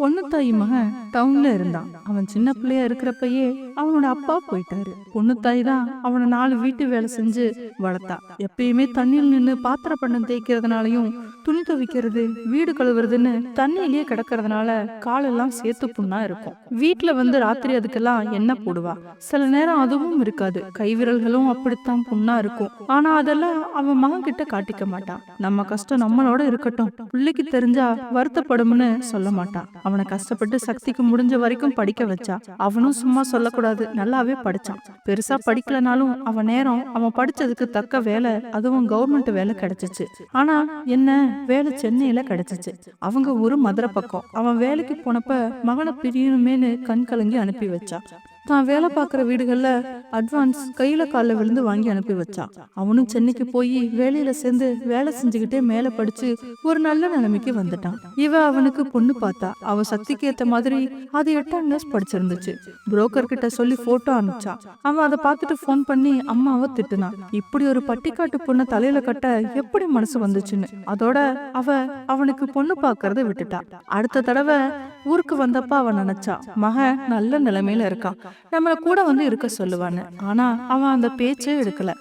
பொண்ணு தாய் மகன் டவுன்ல இருந்தான். அவன் சின்ன பிள்ளையா இருக்கிறப்பயே அவனோட அப்பா போயிட்டாரு. பொண்ணு தாய் தான் அவனை நாலு வீட்டு வேலை செஞ்சு வளர்த்தா. எப்பயுமே தண்ணியில் நின்று பாத்திர பண்ணம் தேய்க்கிறதுனாலயும் துணி துவைக்கிறது வீடு கழுவுறதுன்னு தண்ணியிலேயே கிடக்கறதுனால காலெல்லாம் சேர்த்து புண்ணா இருக்கும். வீட்டுல வந்து ராத்திரி அதுக்கெல்லாம் எண்ணெய் போடுவா. சில நேரம் அதுவும் இருக்காது. கைவிரல்களும் அப்படித்தான் புண்ணா இருக்கும். ஆனா அதெல்லாம் அவன் மகன் கிட்ட காட்டிக்க மாட்டான். நம்ம கஷ்டம் நம்மளோட இருக்கட்டும். பிள்ளைக்கு தெரிஞ்சா வருத்தப்படும்னு சொல்ல மாட்டான் அவனை கஷ்டப்பட்டு சக்திக்கு முடிஞ்ச வரைக்கும் படிக்க வச்சா. அவனும் சும்மா சொல்லக்கூடாது. நல்லாவே படிச்சான். பெருசா படிக்கலனாலும் அவன் நேரம் அவன் படிச்சதுக்கு தக்க வேலை அதுவும் கவர்மெண்ட் வேலை கிடைச்சிச்சு. ஆனா என்ன? வேலை சென்னையில கிடைச்சிச்சு. அவங்க ஊரு மதுரை பக்கம். அவன் வேலைக்கு போனப்ப மகனை பிரியணுமேனு கண் கலங்கி அனுப்பி வச்சா தான் வேலை பார்க்குற வீடுகள்ல அட்வான்ஸ் கையில காலில் விழுந்து வாங்கி அனுப்பி வச்சான் அவனும் சென்னைக்கு போய் வேலையில சேர்ந்து வேலை செஞ்சுக்கிட்டே மேல படிச்சு ஒரு நல்ல நிலைமைக்கு வந்துட்டான். இவ அவனுக்கு பொண்ணு பார்த்தா. அவ சக்திக்கு ஏத்த மாதிரி அது எட்டாம் கிளாஸ் படிச்சிருந்துச்சு. புரோக்கர் கிட்ட சொல்லி போட்டோ அனுப்பிச்சான் அவன் அதை பார்த்துட்டு ஃபோன் பண்ணி அம்மாவை திட்டுனான் இப்படி ஒரு பட்டிக்காட்டு பொண்ணை தலையில கட்ட எப்படி மனசு வந்துச்சுன்னு. அதோட அவ அவனுக்கு பொண்ணு பார்க்கறத விட்டுட்டா. அடுத்த தடவை ஊருக்கு வந்தப்ப அவன் நினைச்சா மகன் நல்ல நிலைமையில இருக்கான். நம்மளை கூட வந்து இருக்க சொல்லுவான்னு. ஆனா அவன் அந்த பேச்சே எடுக்கலை.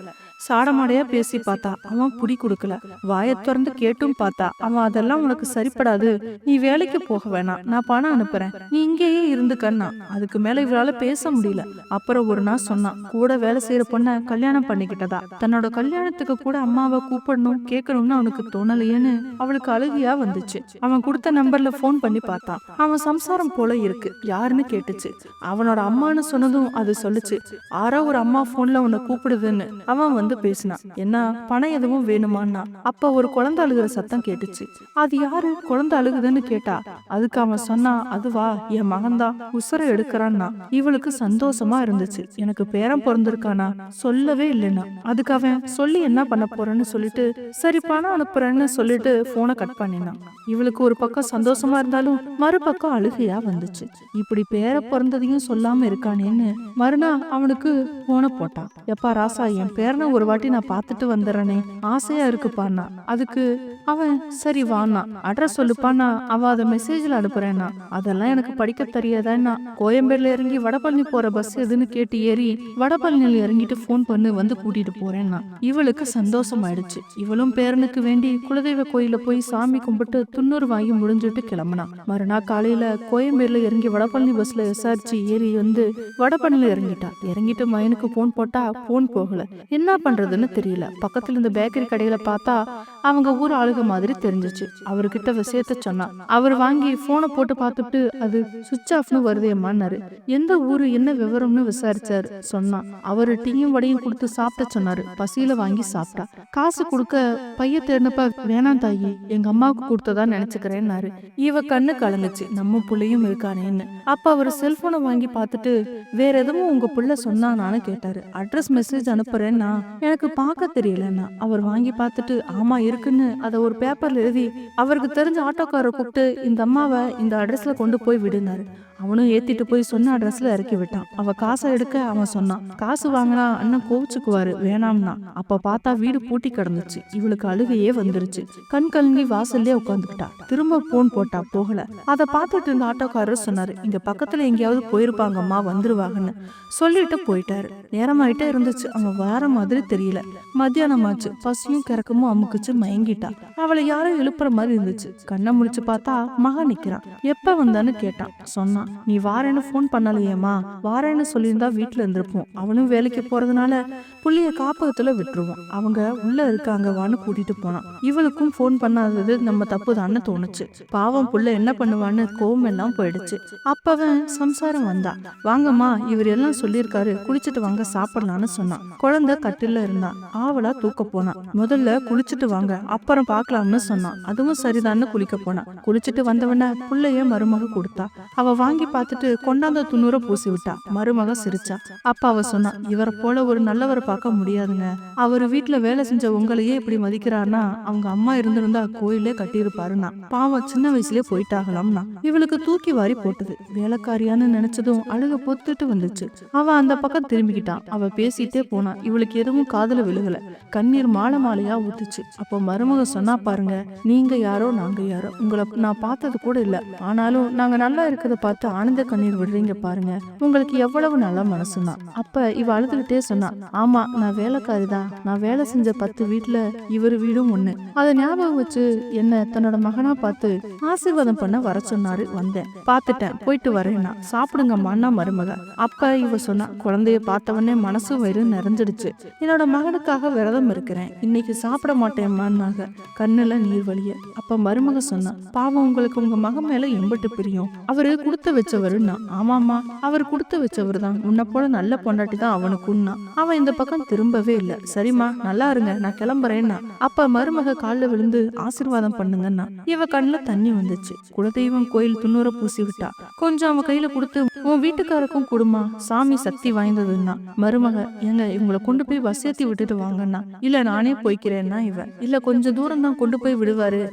சாடமாடையா பேசி பார்த்தா அவன் புடி கொடுக்கல. வாயை திறந்து கேட்டும் பார்த்தா அவன் அதெல்லாம் உனக்கு சரிப்படாது. நீ வேலைக்கு போக வேணாம். நான் பணம் அனுப்புறேன். நீ இங்கேயே இருந்துக்கண்ணா. அதுக்கு மேல இவரால பேச முடியல. அப்புறம் ஒரு நாள் சொன்னான் கூட வேலை செய்யற பொண்ண கல்யாணம் பண்ணிக்கிட்டதா? தன்னோட கல்யாணத்துக்கு கூட அம்மாவை கூப்பிடணும் கேட்கணும்னு அவனுக்கு தோணலையேன்னு அவளுக்கு அழுகியா வந்துச்சு. அவன் கொடுத்த நம்பர்ல ஃபோன் பண்ணி பார்த்தான். அவன் சம்சாரம் போல இருக்கு. யாருன்னு கேட்டுச்சு. அவனோட அம்மான்னு சொன்னதும் அது சொல்லுச்சு. ஆறா ஒரு அம்மா போன்ல உன்னை கூப்பிடுதுன்னு. அவன் வந்து பேசினான் என்ன பணம் எதுவும் வேணுமான்னா? அப்ப ஒரு குழந்தை அழுகிற சத்தம் கேட்டுச்சு. அது யாரு? குழந்தை அழுகுதுன்னு கேட்டா? அதுக்கு அவன் சொன்னா அதுவா என் மகன்தான். உசுர எடுக்கிறான்னா. இவளுக்கு சந்தோஷமா இருந்துச்சு. எனக்கு பேரன் பிறந்திருக்கானா? சொல்லவே இல்லைன்னா அதுக்கு அவன் சொல்லி என்ன பண்ண போறேன்னு சொல்லிட்டு சரி பணம் அனுப்புறேன்னு சொல்லிட்டு போனை கட் பண்ணினான். இவளுக்கு ஒரு பக்கம் சந்தோஷமா இருந்தாலும் மறுபக்கம் அழுகையா வந்துச்சு. இப்படி பேர பிறந்ததையும் சொல்லாம இருக்கானேன்னு? மறுநாள் அவனுக்கு போன போட்டான். எப்பா ராசா என் பேரனை ஒரு வாட்டி நான் பார்த்துட்டு வந்துடுறேனே. ஆசையா இருக்குப்பான்னா. அதுக்கு அவன் சரி வானா அட்ரஸ் சொல்லுப்பானா அவ அத மெசேஜ்ல அனுப்புறேன்னா அதெல்லாம் எனக்கு படிக்க தெரியாதான்னா கோயம்பேடுல இறங்கி வடபழனி போற பஸ் எதுன்னு கேட்டு ஏறி வடபழனியில் இறங்கிட்டு ஃபோன் பண்ணு வந்து கூட்டிட்டு போறேன்னா இவளுக்கு சந்தோஷம் ஆயிடுச்சு இவளும் பேரனுக்கு வேண்டி குலதெய்வ கோயில போய் சாமி கும்பிட்டு துண்ணூறு வாங்கி முடிஞ்சுட்டு கிளம்புனா. மறுநாள் காலையில கோயம்பேடுல இறங்கி வடபழனி பஸ்ல விசாரிச்சு ஏறி வந்து வடபழனில இறங்கிட்டா. இறங்கிட்டு மயனுக்கு போன் போட்டா போன் போகல. என்ன பண்றதுன்னு தெரியல. பக்கத்துல இருந்த பேக்கரி கடையில பார்த்தா அவங்க ஊர் ஆளுக மாதிரி தெரிஞ்சுச்சு. அவர்கிட்ட விஷயத்த சொன்னான் அவர் வாங்கி போனை போட்டு பார்த்துட்டு அது சுவிட்ச் ஆஃப்னு வருதேம்மான்னாரு எந்த ஊரு என்ன விவரம்னு விசாரிச்சாரு. சொன்னான் அவரு டீயும் வடையும் கொடுத்து சாப்பிட சொன்னாரு. பசியில வாங்கி சாப்பிட்டா. காசு கொடுக்க பைய தேடினப்ப வேணாம் தாயி. எங்க அம்மாவுக்கு கொடுத்ததா நினைச்சுக்கிறேன்னாரு. இவ கண்ணு கலங்குச்சு. நம்ம புள்ளையும் இருக்கானேன்னு. அப்ப அவர் செல்போனை வாங்கி பார்த்துட்டு வேற எதுவும் உங்க புள்ள சொன்னானான்னு கேட்டாரு. அட்ரஸ் மெசேஜ் அனுப்புறேன்னா எனக்கு பார்க்க தெரியலன்னா அவர் வாங்கி பார்த்துட்டு ஆமா இருக்குன்னு அதை ஒரு பேப்பர்ல எழுதி அவருக்கு தெரிஞ்ச ஆட்டோக்காரரை கூப்பிட்டு இந்த அம்மாவை இந்த அட்ரஸ்ல கொண்டு போய் விடுனாரு. அவனும் ஏத்திட்டு போய் சொன்ன அட்ரஸ்ல இறக்கி விட்டான். அவ காசை எடுக்க அவன் சொன்னான். காசு வாங்கினா அண்ணன் கோவிச்சுக்குவாரு வேணாம்னா. அப்ப பார்த்தா வீடு பூட்டி கிடந்துச்சு. இவளுக்கு அழுகையே வந்துருச்சு. கண் கலங்கி வாசல்லே உட்காந்துக்கிட்டா திரும்ப போன் போட்டா போகல. அதை பார்த்துட்டு இருந்த ஆட்டோக்காரர் சொன்னாரு இங்க பக்கத்துல எங்கேயாவது போயிருப்பாங்கம்மா வந்துருவாங்கன்னு. சொல்லிட்டு போயிட்டாரு. நேரமாயிட்டே இருந்துச்சு. அவன் வேற மாதிரி தெரியல. மத்தியானம் ஆச்சு பசியும் கிறக்கமும் அமுக்குச்சு மயங்கிட்டா. அவளை யாரும் எழுப்புற மாதிரி இருந்துச்சு. கண்ணை முடிச்சு பார்த்தா மகா நிக்கிறான். எப்ப வந்தான்னு கேட்டான். சொன்னான் நீ வாரேன்னு ஃபோன் பண்ணலையேம்மா வாரேன்னு சொல்லியிருந்தா வீட்டுல இருந்திருப்போம். அவனும் வேலைக்கு போறதுனால புள்ளிய காப்பகத்துல விட்டுருவோம். அவங்க உள்ள இருக்காங்க வான்னு கூட்டிட்டு போனான். இவளுக்கும் ஃபோன் பண்ணாதது நம்ம தப்பு தான்னு தோணுச்சு. பாவம் புள்ள என்ன பண்ணுவான்னு கோவம் எல்லாம் போயிடுச்சு. அப்பவன் சம்சாரம் வந்தா. வாங்கம்மா இவர் எல்லாம் சொல்லியிருக்காரு. குளிச்சுட்டு வாங்க சாப்பிடலாம்னு சொன்னான். குழந்தை கட்டில இருந்தான். ஆவலா தூக்க போனான். முதல்ல குளிச்சுட்டு வாங்க அப்புறம் பார்க்கலாம்னு சொன்னான். அதுவும் சரிதான்னு குளிக்க போனான். குளிச்சுட்டு வந்தவன புள்ளைய மருமக கொடுத்தா. அவ வாங்கி பார்த்துட்டு கொண்டாந்த துண்ணூரை பூசி விட்டா மருமக சிரிச்சா. அப்ப அவ சொன்னா இவரை போல ஒரு நல்லவரை பார்க்க முடியாதுங்க. அவர் வீட்டுல வேலை செஞ்ச உங்களையே இப்படி மதிக்கிறார்னா அவங்க அம்மா இருந்திருந்தா கோயிலே கட்டியிருப்பாருன்னா. பாவம் சின்ன வயசுலயே போயிட்டாகலாம்னா. இவளுக்கு தூக்கி வாரி போட்டது. வேலைக்காரியான்னு நினைச்சதும் அழுக பொத்துட்டு வந்துச்சு. அவ அந்த பக்கம் திரும்பிக்கிட்டான் அவ பேசிட்டே போனா இவளுக்கு எதுவும் காதல விழுகல. கண்ணீர் மாலை மாலையா ஊத்துச்சு. அப்போ மருமக சொன்னா பாருங்க நீங்க யாரோ நாங்க யாரோ. உங்களை நான் பார்த்தது கூட இல்ல. ஆனாலும் நாங்க நல்லா இருக்கிறத பார்த்து ஆனந்த கண்ணீர் விடுறீங்க பாருங்க. உங்களுக்கு எவ்வளவு நல்ல மனசுனா அப்ப இவ அழுதுகிட்டே சொன்னா ஆமா நான் வேலைக்காரி தான் நான் வேலை செஞ்ச பத்து வீட்டுல இவர் வீடும் ஒண்ணு. அதை ஞாபகம் வச்சு என்ன தன்னோட மகனா பார்த்து ஆசீர்வாதம் பண்ண வர சொன்னாரு வந்தேன். பார்த்துட்டேன் போயிட்டு வரேன்னா. சாப்பிடுங்கம்மான்னா மருமக. அப்ப இவ சொன்னா குழந்தைய பார்த்தவொடனே மனசு வயிறு நிறைஞ்சிடுச்சு. என்னோட மகனுக்காக விரதம் இருக்கிறேன். இன்னைக்கு சாப்பிட மாட்டேம்மான்னாங்க. கண்ணுல நீர் வழிய. அப்ப மருமக சொன்னா பாவம் உங்களுக்கு உங்க மகன் மேல எம்பட்டு பிரியும். அவரு கொடுத்த வச்சவருன்னா ஆமாமா அவர் கொடுத்து வச்சவர் தான் உன்னை போல நல்ல பொண்டாட்டி தான் அவனுக்குன்னா. அவன் இந்த பக்கம் திரும்பவே இல்ல. சரிம்மா நல்லா இருங்க நான் கிளம்புறேன்னா. அப்ப மருமக கால்ல விழுந்து ஆசீர்வாதம் பண்ணுங்கன்னா இவ கண்ணுல தண்ணி வந்துச்சு. குலதெய்வம் கோயில் துண்ணூற பூசி விட்டா. கொஞ்சம் அவன் கையில கொடுத்து உன் வீட்டுக்காரருக்கும் கொடுமா. சாமி சக்தி வாய்ந்ததுன்னா. மருமக எங்க இவங்களை கொண்டு போய் பஸ் ஏத்தி விட்டுட்டு வாங்கன்னா. இல்ல நானே போய்க்கிறேன்னா இவன் இல்ல கொஞ்சம் தூரம் தான் கொண்டு போய் விடுவாரு.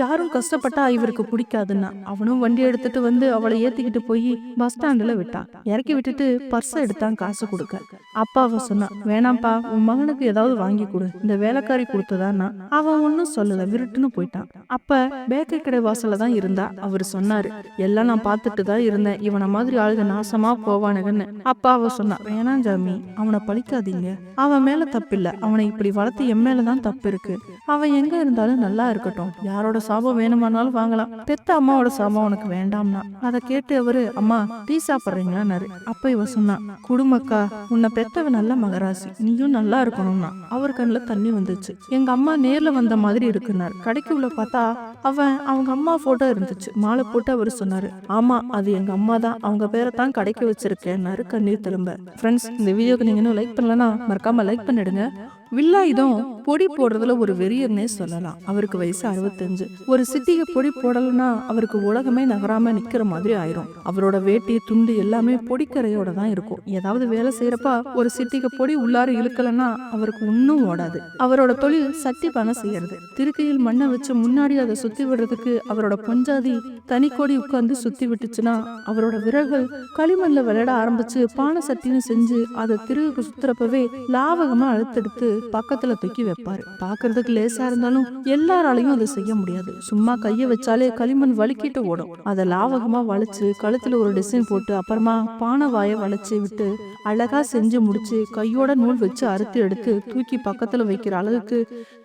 யாரும் கஷ்டப்பட்டா இவருக்கு பிடிக்காதுன்னா அவனும் வண்டி எடுத்துட்டு வந்து அவளை ஏத்திக்கிட்டு போய் பஸ் ஸ்டாண்ட்ல விட்டான் இறக்கி விட்டுட்டு பர்ஸ் எடுத்தான் காசு கொடுக்க. அப்பா அவன் சொன்னான் வேணாம்ப்பா உன் மகனுக்கு ஏதாவது வாங்கி கொடு. இந்த வேலைக்காரி கொடுத்ததான்னா அவன் ஒன்னும் சொல்லல விருட்டுன்னு போயிட்டான். அப்ப பேக்கரி கடை வாசல்ல தான் இருந்தா அவர் சொன்னாரு. எல்லாம் நான் பார்த்துட்டு தான் இருந்தேன். இவனை மாதிரி ஆளுக நாசமா போவானுங்கன்னு. அப்பா அவ சொன்னா வேணாம் ஜாமி அவனை பழிக்காதீங்க. அவன் மேல தப்பில்ல. அவனை இப்படி வளர்த்து என் மேலதான் தப்பு இருக்கு. அவன் எங்க இருந்தாலும் நல்லா இருக்கட்டும். யாரோட சாபம் வேணுமானாலும் வாங்கலாம். பெத்த அம்மாவோட சாபம் உனக்கு வேண்டாம்னா. அதை கேட்டு அவரு அம்மா டீ சாப்பிடுறீங்களான்னாரு அப்ப இவ சொன்னான் குடும்பக்கா உன்னை பெத்தவ நல்ல மகராசி. நீயும் நல்லா இருக்கணும்னா. அவர் கண்ணுல தண்ணி வந்துச்சு. எங்க அம்மா நேர்ல வந்த மாதிரி இருக்குனார் கடைக்கு உள்ள பார்த்தா அவன் அவங்க அம்மா போட்டோ இருந்துச்சு. மாலை போட்டு அவர் சொன்னாரு ஆமா அது எங்க அம்மா தான். அவங்க பேரை தான் கடைக்கு வச்சிருக்கேன்னாரு கண்ணீர் திரும்ப. ஃப்ரெண்ட்ஸ் இந்த வீடியோக்கு நீங்க இன்னும் லைக் பண்ணலன்னா மறக்காம லைக் பண்ணிடுங்க. வில்லாயுதம் பொடி போடுறதுல ஒரு வெறியர்னே சொல்லலாம். அவருக்கு வயசு அறுபத்தஞ்சு. ஒரு சிட்டிகை பொடி போடலன்னா அவருக்கு உலகமே நகராம நிக்கிற மாதிரி ஆயிரும். அவரோட வேட்டி துண்டு எல்லாமே பொடிக்கரையோட தான் இருக்கும். ஏதாவது வேலை செய்யறப்ப ஒரு சிட்டிகை பொடி உள்ளார இழுக்கலன்னா அவருக்கு இன்னும் ஓடாது. அவரோட தொழில் சக்தி பணம் செய்யறது. திருக்கையில் மண்ணை வச்சு முன்னாடி அதை சுத்தி விடுறதுக்கு அவரோட பொஞ்சாதி தனி கொடி உட்கார்ந்து சுத்தி விட்டுச்சுன்னா அவரோட விரல்கள் களிமண்ல விளையாட ஆரம்பிச்சு பானை சட்டின்னு செஞ்சு அதை திருகுக்கு சுத்துறப்பவே லாவகமா அழுத்தெடுத்து பக்கத்துல தூக்கி வைப்பாரு. பாக்குறதுக்கு லேசா இருந்தாலும் எல்லாராலையும் அதை செய்ய முடியாது. சும்மா கையை வச்சாலே களிமண் வலிக்கிட்டு ஓடும். அதை லாவகமா வளைச்சு கழுத்துல ஒரு டிசைன் போட்டு அப்புறமா பானை வாயை வளைச்சு விட்டு அழகா செஞ்சு முடிச்சு கையோட நூல் வச்சு அறுத்து எடுத்து தூக்கி பக்கத்துல வைக்கிற அளவுக்கு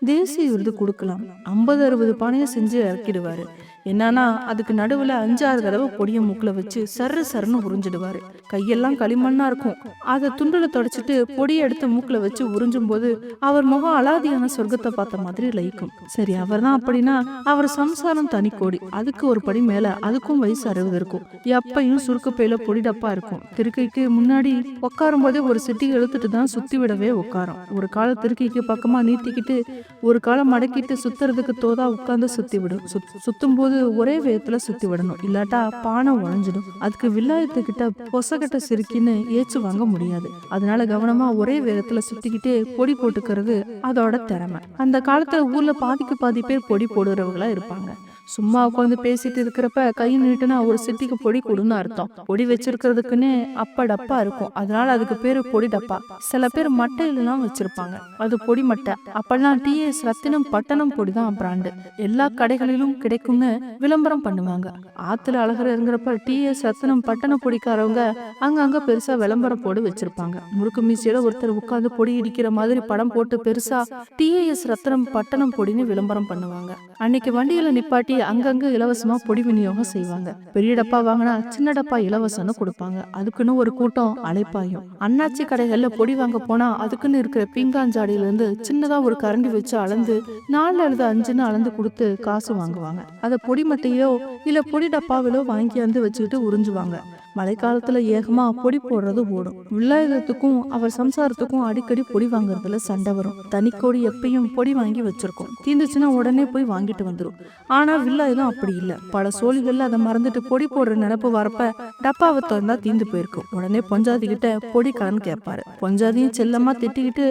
தேசிய விருது கொடுக்கலாம். ஐம்பது அறுபது பானையை செஞ்சு இறக்கிடுவாரு. என்னன்னா அதுக்கு நடுவுல அஞ்சாறு தடவை பொடிய மூக்கில் வச்சு சர்ரு சர்ன்னு உறிஞ்சிடுவாரு. கையெல்லாம் களிமண்ணா இருக்கும். அதை துண்டுல தொடச்சிட்டு பொடியை எடுத்து மூக்கில் வச்சு உறிஞ்சும் போது அவர் முகம் அலாதியான சொர்க்கத்தை பார்த்த மாதிரி லயிக்கும். சரி அவர் தான் அப்படின்னா அவர் சம்சாரம் தனி கோடி. அதுக்கு ஒரு படி மேல அதுக்கும் வயசு அறுபது இருக்கும். எப்பையும் சுருக்கு பையில பொடி டப்பா இருக்கும். திருக்கைக்கு முன்னாடி உட்காரும் போதே ஒரு சிட்டி இழுத்துட்டு தான் சுத்தி விடவே உட்காரும். ஒரு கால திருக்கைக்கு பக்கமா நீட்டிக்கிட்டு ஒரு காலம் மடக்கிட்டு சுத்துறதுக்கு தோதா உட்காந்து சுத்தி விடும். சுத்- சுத்தும் போது ஒரே வேகத்தில் சுத்தி விடணும். இல்லாட்டா பானை உழைஞ்சிடும் அதுக்கு வில்லாயத்துக்கிட்ட பொசகட்ட சிரிக்கின்னு ஏச்சு வாங்க முடியாது. அதனால கவனமா ஒரே வேகத்தில் சுத்திக்கிட்டே பொடி போட்டுக்கிறது அதோட திறமை. அந்த காலத்துல ஊர்ல பாதிக்கு பாதி பேர் பொடி போடுறவங்களா இருப்பாங்க. சும்மா உட்காந்து பேசிட்டு இருக்கிறப்ப கை நீட்டுனா ஒரு சிட்டிக்கு பொடி கொடுன்னு அர்த்தம். பொடி வச்சிருக்கிறதுக்குன்னு அப்ப டப்பா இருக்கும். அதனால அதுக்கு பேரு பொடி டப்பா. சில பேர் மட்டையிலாம் வச்சிருப்பாங்க. அது பொடி மட்டை. அப்பெல்லாம் டிஎஸ் ரத்தினம் பட்டணம் பொடி தான் பிராண்டு. எல்லா கடைகளிலும் கிடைக்கும்னு விளம்பரம் பண்ணுவாங்க. ஆத்துல அழகர் இறங்குறப்ப டிஎஸ் ரத்தினம் பட்டணம் பொடிக்காரவங்க அங்கங்க பெருசா விளம்பரம் போடு வச்சிருப்பாங்க. முறுக்கு மீசியோட ஒருத்தர் உட்காந்து பொடி இடிக்கிற மாதிரி படம் போட்டு பெருசா டிஏஎஸ் ரத்தினம் பட்டணம் பொடின்னு விளம்பரம் பண்ணுவாங்க. அன்னைக்கு வண்டியில நிப்பாட்டி அங்கங்கே இலவசமாக பொடி விநியோகம் செய்வாங்க. பெரிய டப்பா வாங்கினா சின்ன டப்பா இலவசம்னு கொடுப்பாங்க. அதுக்குன்னு ஒரு கூட்டம் அழைப்பாயும். அண்ணாச்சி கடைகளில் பொடி வாங்க போனால் அதுக்குன்னு இருக்கிற பீங்காஞ்சாடியில ஜாடியிலேருந்து சின்னதாக ஒரு கரண்டி வச்சு அளந்து நாலு அல்லது அஞ்சுன்னு அளந்து கொடுத்து காசு வாங்குவாங்க. அதை பொடி மட்டையோ இல்லை பொடி டப்பாவிலோ வாங்கியாந்து வச்சுக்கிட்டு உறிஞ்சுவாங்க. மழைக்காலத்துல ஏகமா பொடி போடுறது ஓடும். வில்லாயுதத்துக்கும் அவர் சம்சாரத்துக்கும் அடிக்கடி பொடி வாங்குறதுல சண்டை வரும். தனிக்கோடி எப்பயும் பொடி வாங்கி வச்சிருக்கோம். தீந்துச்சுன்னா உடனே போய் வாங்கிட்டு வந்துரும். ஆனா வில்லாயுதம் அப்படி இல்ல. பல சோழிகள்ல அதை மறந்துட்டு பொடி போடுற நினப்பு வரப்ப டப்பாவை திறந்தா தீந்து போயிருக்கும். உடனே பொஞ்சாதி கிட்ட பொடி கடன் கேட்பாரு பொஞ்சாதியும் செல்லமா திட்டிக்கிட்டு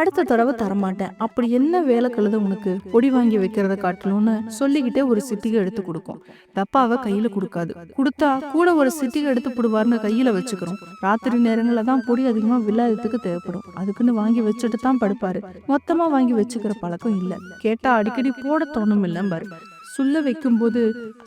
அடுத்த தடவை தரமாட்டேன். அப்படி என்ன வேலை கழுத உனக்கு? பொடி வாங்கி வைக்கிறத காட்டணும்னு சொல்லிக்கிட்டே ஒரு சிட்டிகை எடுத்து கொடுக்கும். டப்பாவை கையில கொடுக்காது. கொடுத்தா கூட ஒரு சிட்டிகை எடுத்து போடுவார்னு கையில வச்சுக்கிறோம். ராத்திரி நேரங்கள்ல தான் பொடி அதிகமா வில்லாததுக்கு தேவைப்படும். அதுக்குன்னு வாங்கி வச்சுட்டு தான் படுப்பாரு. மொத்தமா வாங்கி வச்சுக்கிற பழக்கம் இல்லை. கேட்டா அடிக்கடி போட தோணும் இல்லம்பாரு சுள்ள வைக்கும்போது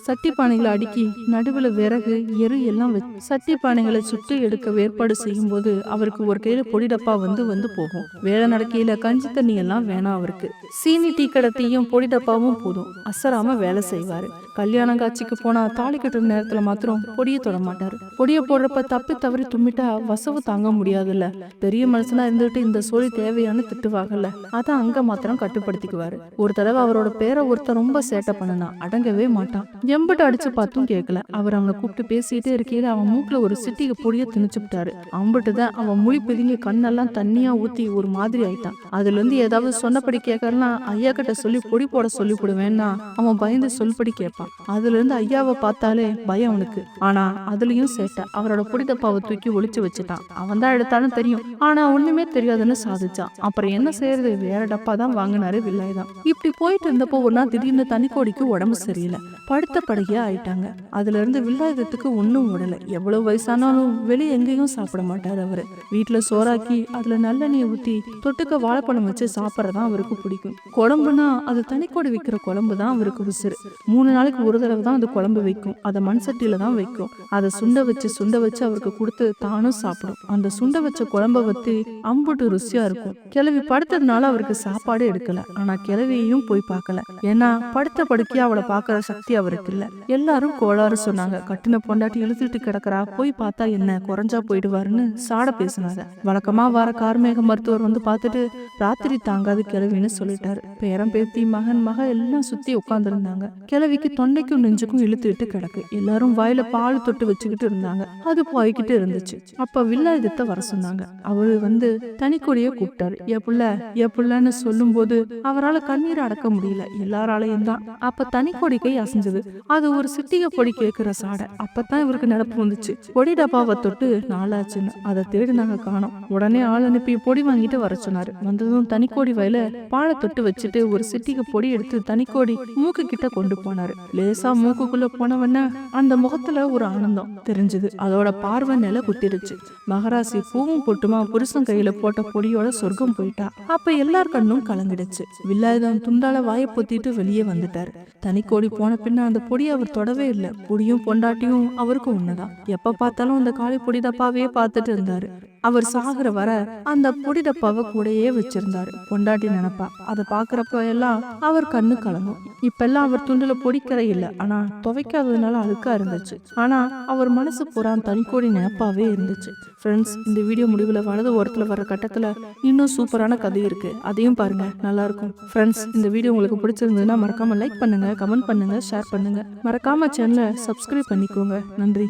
சட்டி பானைகளை அடுக்கி நடுவில் விறகு எரு எல்லாம் வச்சு சட்டி பானைகளை சுட்டு எடுக்க ஏற்பாடு செய்யும்போது அவருக்கு ஒரு கையில பொடி டப்பா வந்து வந்து போகும். வேலை நடக்கையில கஞ்சி தண்ணி எல்லாம் வேணாம் அவருக்கு. சீனி டீ கடத்தையும் பொடி டப்பாவும் போதும். அசராம வேலை செய்வாரு. கல்யாண காட்சிக்கு போனா தாலி கட்டுற நேரத்துல மாத்திரம் பொடியை தொட மாட்டாரு. பொடியை போடுறப்ப தப்பி தவறி தும்மிட்டா வசவு தாங்க முடியாதுல்ல. பெரிய மனுஷனா இருந்துட்டு இந்த சோழி தேவையான திட்டுவாகல அதான் அங்க மாத்திரம் கட்டுப்படுத்திக்குவாரு. ஒரு தடவை அவரோட பேரை ஒருத்தர் ரொம்ப சேட்டை பண்ணனா அடங்கவே மாட்டான். எம்பிட்டு அடிச்சு பார்த்தும் கேட்கல அவர் அவனை கூப்பிட்டு பேசிட்டே இருக்கையில அவன் மூக்குல ஒரு சிட்டிக்கு பொடிய திணிச்சுட்டாரு அம்பிட்டு தான் அவன் மொழி பிதுங்கி கண்ணெல்லாம் தண்ணியா ஊத்தி ஒரு மாதிரி ஆயிட்டான். அதுல இருந்து ஏதாவது சொன்னபடி கேட்கறனா ஐயா கிட்ட சொல்லி பொடி போட சொல்லி போடுவேன்னா அவன் பயந்து சொல்படி கேட்பான். அதுல இருந்து ஐயாவை பார்த்தாலே பயம் அவனுக்கு. ஆனா அதுலயும் சேட்டை. அவரோட பொடிதப்பாவை தூக்கி ஒழிச்சு வச்சுட்டான். அவன் தான் எடுத்தாலும் தெரியும். ஆனா ஒண்ணுமே தெரியாதுன்னு சாதிச்சான். அப்புறம் என்ன செய்யறது? வேற டப்பா தான் வாங்கினாரு வில்லாய்தான். இப்படி போயிட்டு இருந்தப்போ ஒன்னா திடீர்னு தனிக்கோடிக்கு உடம்பு சரியில்லை. படுத்த படுகையா ஆயிட்டாங்க. அதுல இருந்து வில்லாயத்துக்கு ஒண்ணும் உடல எவ்வளவு வயசானாலும் வெளியே எங்கேயும் சாப்பிட மாட்டாரு அவரு. வீட்டுல சோறாக்கி அதுல நல்லெண்ணெயை ஊத்தி தொட்டுக்க வாழைப்பழம் வச்சு சாப்பிட்றதான் அவருக்கு பிடிக்கும். குழம்புனா அது தனிக்கோடி வைக்கிற குழம்பு தான் அவருக்கு உசுறு. மூணு நாளைக்கு ஒரு தடவை தான் அது குழம்பு வைக்கும். அதை மண் சட்டியில தான் வைக்கும். அதை சுண்ட வச்சு சுண்ட வச்சு அவருக்கு கொடுத்து தானும் சாப்பிடும். அந்த சுண்ட வச்ச குழம்ப வச்சு அம்புட்டு ருசியா இருக்கும் கிளவி படுத்ததுனால அவருக்கு சாப்பாடு எடுக்கல ஆனா கிளவியையும் போய் பார்க்கல ஏன்னா படுத்த படுக்கையா அவளை பார்க்கற சக்தி அவருக்கு இல்ல எல்லாரும் கோளாறு சொன்னாங்க. கட்டின பொண்டாட்டி இழுத்துட்டு கிடக்குறா. போய் பார்த்தா என்ன குறைஞ்சா போயிடுவாருன்னு சாட பேசினாங்க. வழக்கமா வர கார்மேக மருத்துவர் வந்து பார்த்துட்டு ராத்திரி தாங்காது கிளவின்னு சொல்லிட்டாரு. பேரன் பேத்தி மகன் மக எல்லாம் சுத்தி உட்காந்துருந்தாங்க கிளவிக்கு தொண்டைக்கும் நெஞ்சுக்கும் இழுத்துட்டு கிடக்கு. எல்லாரும் வாயில பால் தொட்டு வச்சுக்கிட்டு இருந்தாங்க. அது போய்கிட்டு இருந்துச்சு. அப்ப வில்லாயுதத்தை வர சொன்னாங்க. அவரு வந்து தனிக்கொடிய கூப்பிட்டாரு. என் புள்ள என் புள்ளன்னு சொல்லும் போது அவரால் கண்ணீர் அடக்க முடியல. எல்லாராலையும் தான். அப்ப தனிக்கொடி கை அசைஞ்சது. அது ஒரு சிட்டிகை பொடி கேட்கிற சாடை. அப்பதான் இவருக்கு நினப்பு வந்துச்சு. பொடி டப்பாவை தொட்டு நாளாச்சுன்னு. அதை தேடி நாங்க காணோம். உடனே ஆள் அனுப்பி பொடி வாங்கிட்டு வர சொன்னாரு. வந்ததும் தனிக்கோடி வயல பாலை தொட்டு வச்சுட்டு ஒரு சிட்டிகை பொடி எடுத்து தனிக்கோடி மூக்கு கிட்ட கொண்டு போனாரு. லேசா மூக்குக்குள்ள போனவன அந்த முகத்துல ஒரு ஆனந்தம் தெரிஞ்சது. அதோட பார்வை நில குத்திடுச்சு. மகராசி பூவும் பொட்டுமா புருஷன் கையில போட்ட பொடியோட சொர்க்கம் போயிட்டா. அப்ப எல்லார் கண்ணும் கலங்கிடுச்சு. வில்லாயுதம் துண்டால வாயை பொத்திட்டு வெளியே வந்துட்டாரு. தனிக்கோடி போன பின்ன அந்த பொடியை அவர் தொடவே இல்லை. பொடியும் பொண்டாட்டியும் அவருக்கு ஒண்ணுதான். எப்ப பார்த்தாலும் அந்த காளி பொடி டப்பாவே பார்த்துட்டு இருந்தாரு. அவர் சாகுற வர அந்த பொடி டப்பாவை கூடயே வச்சிருந்தாரு. பொண்டாட்டி நினைப்பா. அதை பாக்குறப்ப எல்லாம் அவர் கண்ணு கலங்கும். இப்பெல்லாம் அவர் துண்டுல பொடிக்கரை இல்ல. ஆனா துவைக்காததுனால அழுக்கா இருந்துச்சு. ஆனா அவர் மனசு பூரா தனிக்கோடி நினைப்பாவே இருந்துச்சு. ஃப்ரெண்ட்ஸ் இந்த வீடியோ முடிவுல வலது ஓரத்துல வர கட்டத்துல இன்னும் சூப்பரான கதை இருக்கு. அதையும் பாருங்க. நல்லா இருக்கும். ஃப்ரெண்ட்ஸ் இந்த வீடியோ உங்களுக்கு பிடிச்சிருந்ததுன்னா மறக்காம லைக் பண்ணுங்க கமெண்ட் பண்ணுங்க ஷேர் பண்ணுங்க. மறக்காம சேனலை சப்ஸ்கிரைப் பண்ணிக்கோங்க. நன்றி.